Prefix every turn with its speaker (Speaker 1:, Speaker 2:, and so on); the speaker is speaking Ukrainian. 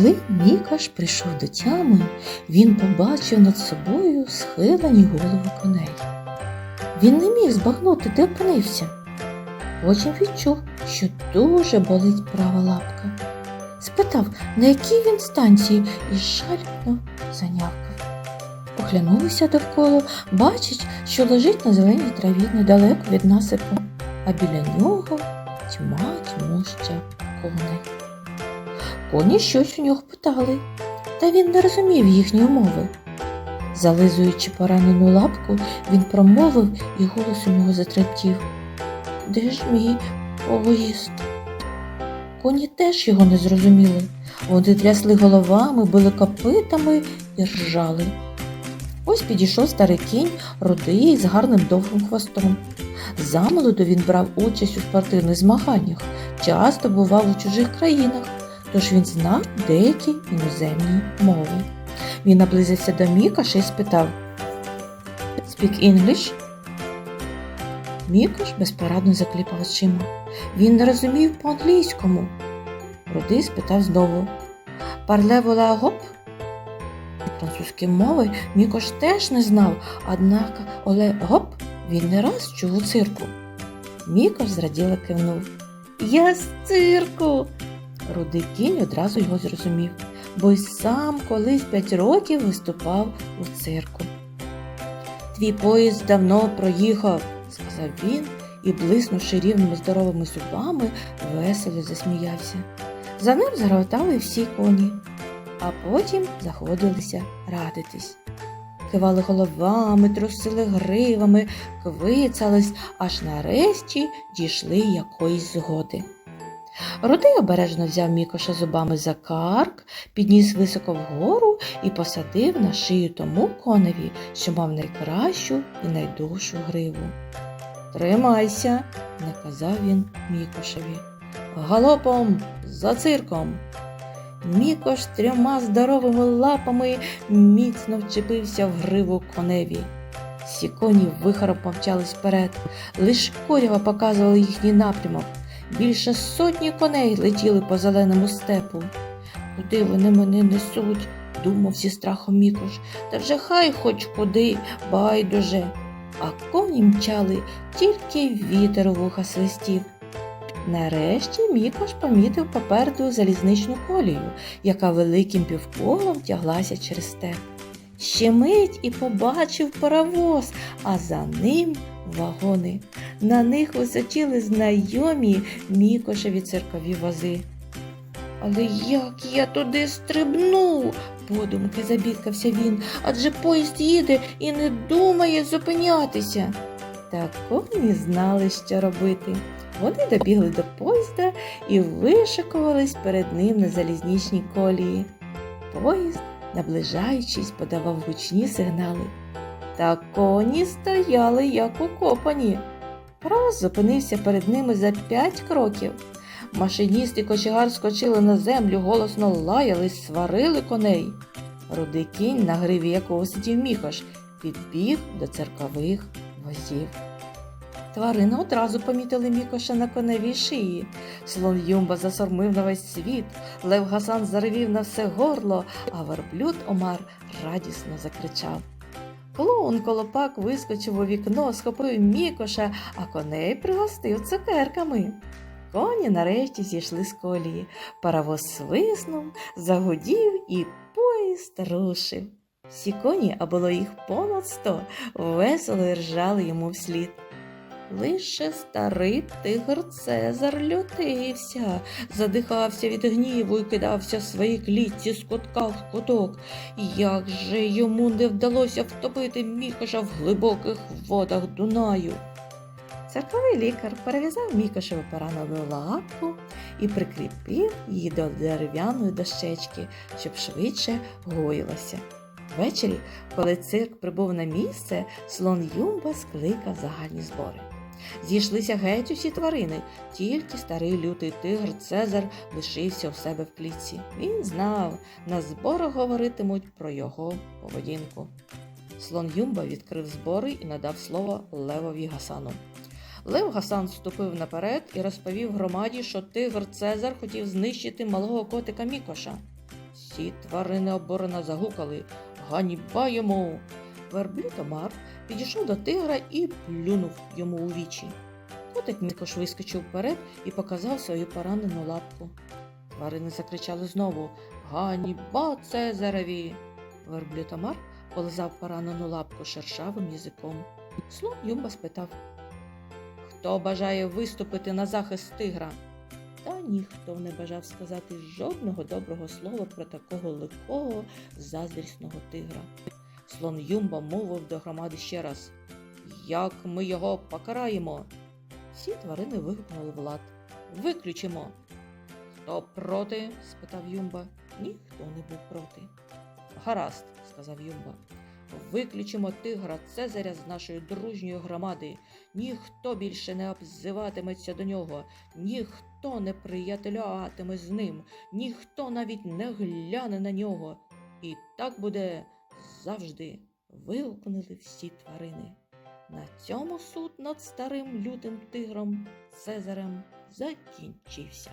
Speaker 1: Коли Мікаш прийшов до тями, він побачив над собою схилені голови коней. Він не міг збагнути, де опинився. Потім відчув, що дуже болить права лапка. Спитав, на якій він станції, і шалібно занявкав. Оглянувся довкола, бачить, що лежить на зеленій траві недалеко від насипу, а біля нього тьма тьмуща коней. Коні щось у нього питали, та він не розумів їхньої мови. Зализуючи поранену лапку, він промовив, і голос у нього затремтів. Де ж мій поїзд? Коні теж його не зрозуміли. Вони трясли головами, били копитами і ржали. Ось підійшов старий кінь, рудий з гарним довгим хвостом. Замолоду він брав участь у спортивних змаганнях, часто бував у чужих країнах, тож він знав деякі іноземні мови. Він наблизився до Мікаша і спитав Speak English? Мікош безпорадно закліпав очима. Він не розумів по-англійському. Рудий спитав знову Парле вола гоп? Французької мови Мікош теж не знав, однак Оле гоп він не раз чув у цирку. Мікош зраділо кивнув. Я з цирку. Рудий кінь одразу його зрозумів, бо й сам колись п'ять років виступав у цирку. Твій поїзд давно проїхав, сказав він і, блиснувши рівними здоровими зубами, весело засміявся. За ним заротали всі коні, а потім заходилися радитись. Кивали головами, трусили гривами, квицались, аж нарешті дійшли якоїсь згоди. Рудий обережно взяв Мікоша зубами за карк, підніс високо вгору і посадив на шию тому коневі, що мав найкращу і найдовшу гриву. Тримайся, наказав він Мікошеві. Галопом за цирком. Мікош трьома здоровими лапами міцно вчепився в гриву коневі. Всі коні вихором помчались вперед, лиш корява показували їхній напрямок. Більше сотні коней летіли по зеленому степу. Куди вони мене несуть? думав зі страхом Мікош. Та вже хай хоч куди, байдуже. А коні мчали, тільки вітер у вуха свистів. Нарешті Мікош помітив попереду залізничну колію, яка великим півколом тяглася через степ. Ще мить і побачив паровоз, а за ним вагони. На них височили знайомі Мікошеві циркові вози. Але як я туди стрибну? подумки забідкався він, адже поїзд їде і не думає зупинятися. Та коні знали, що робити. Вони добігли до поїзда і вишикувались перед ним на залізничній колії. Поїзд, наближаючись, подавав гучні сигнали. Та коні стояли як укопані. Паровоз зупинився перед ними за п'ять кроків. Машиніст і кочегар скочили на землю, голосно лаялись, сварили коней. Рудий кінь, на гриві якого сидів мікош, підбіг до церкових возів. Тварини одразу помітили мікоша на коневій шиї. Слон Юмба засормив на весь світ, Лев Гасан заревів на все горло, а верблюд Омар радісно закричав. Клоун Колопак вискочив у вікно, схопив мікоша, а коней пригостив цукерками. Коні нарешті зійшли з колії. Паровоз свиснув, загудів і поїзд рушив. Всі коні, а було їх понад сто, весело ржали йому вслід. Лише старий тигр Цезар лютився, задихався від гніву і кидався в своїй клітці з кутка в куток. Як же йому не вдалося втопити Мікоша в глибоких водах Дунаю. Церковий лікар перев'язав Мікошеву поранену лапку і прикріпив її до дерев'яної дощечки, щоб швидше гоїлася. Ввечері, коли цирк прибув на місце, слон Юмба скликав загальні збори. Зійшлися геть усі тварини, тільки старий лютий тигр Цезар лишився у себе в клітці. Він знав, на зборах говоритимуть про його поведінку. Слон Юмба відкрив збори і надав слово Левові Гасану. Лев Гасан ступив наперед і розповів громаді, що тигр Цезар хотів знищити малого котика Мікоша. Всі тварини оборона загукали Ганьба йому. Верблюд Омар підійшов до тигра і плюнув йому у вічі. Котик Мікош вискочив вперед і показав свою поранену лапку. Тварини закричали знову Ганьба Цезареві. Верблюд Омар полизав поранену лапку шершавим язиком. Слон Юмба спитав Хто бажає виступити на захист тигра? Та ніхто не бажав сказати жодного доброго слова про такого легкого, заздрісного тигра. Слон Юмба мовив до громади ще раз Як ми його покараємо? Всі тварини вигукнули влад. Виключимо. Хто проти? спитав Юмба. Ніхто не був проти. Гаразд, сказав Юмба. Виключимо тигра Цезаря з нашої дружньої громади. Ніхто більше не обзиватиметься до нього, ніхто не приятелюватиме з ним, ніхто навіть не гляне на нього. І так буде завжди. вигукнули всі тварини. На цьому суд над старим лютим тигром Цезарем закінчився.